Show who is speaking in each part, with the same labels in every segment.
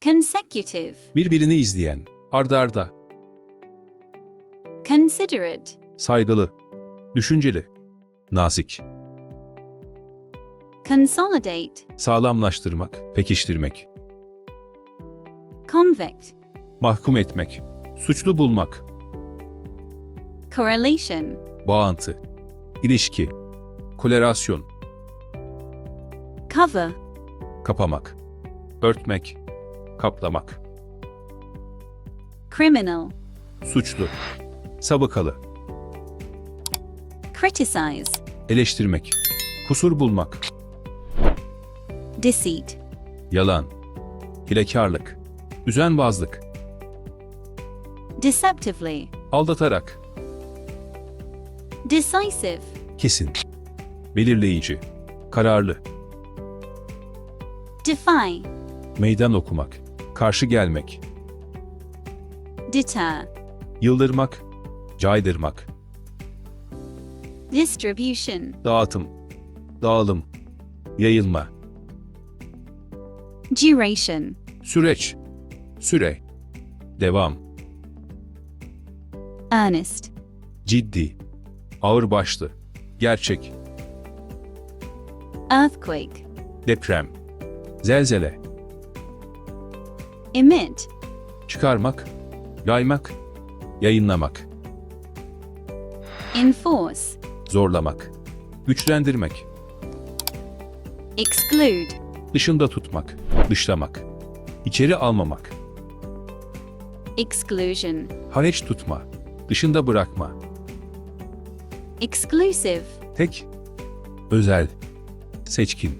Speaker 1: consecutive,
Speaker 2: Birbirini izleyen, arda arda,
Speaker 1: considerate,
Speaker 2: saygılı, düşünceli, nazik,
Speaker 1: consolidate,
Speaker 2: sağlamlaştırmak, pekiştirmek,
Speaker 1: convict,
Speaker 2: mahkum etmek, suçlu bulmak,
Speaker 1: correlation,
Speaker 2: bağıntı, ilişki, kolerasyon,
Speaker 1: cover,
Speaker 2: kapamak, örtmek, kaplamak,
Speaker 1: criminal,
Speaker 2: suçlu, sabıkalı,
Speaker 1: criticize,
Speaker 2: eleştirmek, kusur bulmak,
Speaker 1: deceit,
Speaker 2: yalan, hilekarlık, düzenbazlık,
Speaker 1: deceptively,
Speaker 2: aldatarak,
Speaker 1: decisive,
Speaker 2: kesin, belirleyici, kararlı,
Speaker 1: defy,
Speaker 2: meydan okumak, karşı gelmek,
Speaker 1: deter,
Speaker 2: yıldırmak, caydırmak,
Speaker 1: distribution,
Speaker 2: dağıtım, dağılım, yayılma,
Speaker 1: duration,
Speaker 2: süreç, süre, devam,
Speaker 1: earnest,
Speaker 2: ciddi, ağırbaşlı, gerçek,
Speaker 1: earthquake,
Speaker 2: deprem, zelzele,
Speaker 1: emit,
Speaker 2: çıkarmak, yaymak, yayınlamak,
Speaker 1: enforce,
Speaker 2: zorlamak, güçlendirmek,
Speaker 1: exclude,
Speaker 2: dışında tutmak, dışlamak, içeri almamak,
Speaker 1: exclusion,
Speaker 2: hariç tutma, dışında bırakma,
Speaker 1: exclusive,
Speaker 2: tek, özel, seçkin,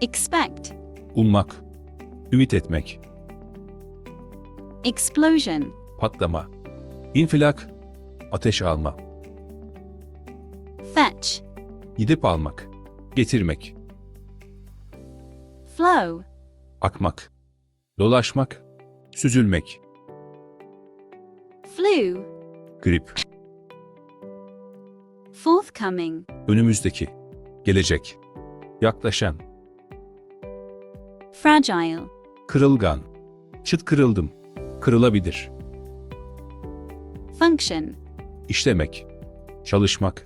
Speaker 1: expect,
Speaker 2: ummak, ümit etmek,
Speaker 1: explosion,
Speaker 2: patlama, infilak, ateş alma,
Speaker 1: fetch,
Speaker 2: gidip almak, getirmek,
Speaker 1: flow,
Speaker 2: akmak, dolaşmak, süzülmek,
Speaker 1: flu,
Speaker 2: grip,
Speaker 1: forthcoming,
Speaker 2: önümüzdeki, gelecek, yaklaşan,
Speaker 1: fragile,
Speaker 2: kırılgan, çıt kırıldım, kırılabilir,
Speaker 1: function,
Speaker 2: işlemek, çalışmak,